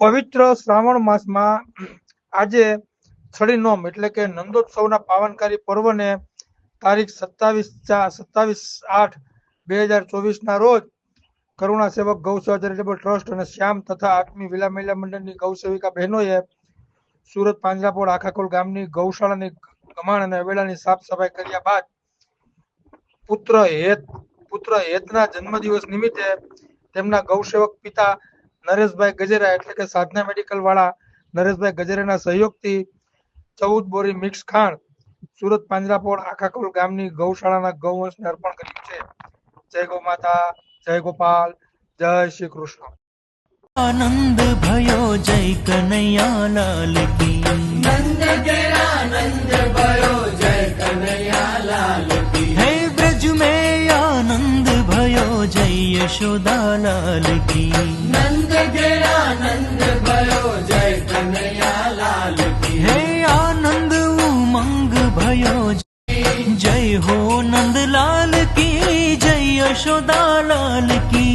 પવિત્ર શ્રાવણ માસમાં આજે છડી નોમ એટલે કે નંદોત્સવના પાવનકારી પર્વને તારીખ સત્તાવીસ સત્તાવીસ આઠ બે હજાર ચોવીસના રોજ કરુણા સેવક ગૌસેવા ચેરિટેબલ ટ્રસ્ટ અને શ્યામ તથા આઠમી વિલા મહિલા મંડળની ગૌ સેવિકા બહેનોએ સુરત પાંજરાપોળ આખાકોલ ગામની ગૌશાળાની કમાણ અને અવેડાની સાફ સફાઈ કર્યા બાદ પુત્ર હેત પુત્ર હેતના જન્મદિવસ નિમિત્તે તેમના ગૌસેવક પિતા નરેશભાઈ ગજેરા એટલે કે સાધના મેડિકલ વાળા નરેશભાઈ ગજેરાના સહયોગથી ચૌદ બોરી મિક્સ ખાંડ સુરત પાંજરાપોળ આખાકોલ ગામની ગૌશાળાના ગૌવંશને અર્પણ કર્યું છે. જય ગૌ માતા, જય ગોપાલ, જય શ્રી કૃષ્ણ. આનંદ ભયો જય કનૈયા લાલ કી ભયો જય યશોદા લાલ કી હે આનંદ ઉમંગ ભયો જય હો નંદલાલ કી જય યશોદા લાલ કી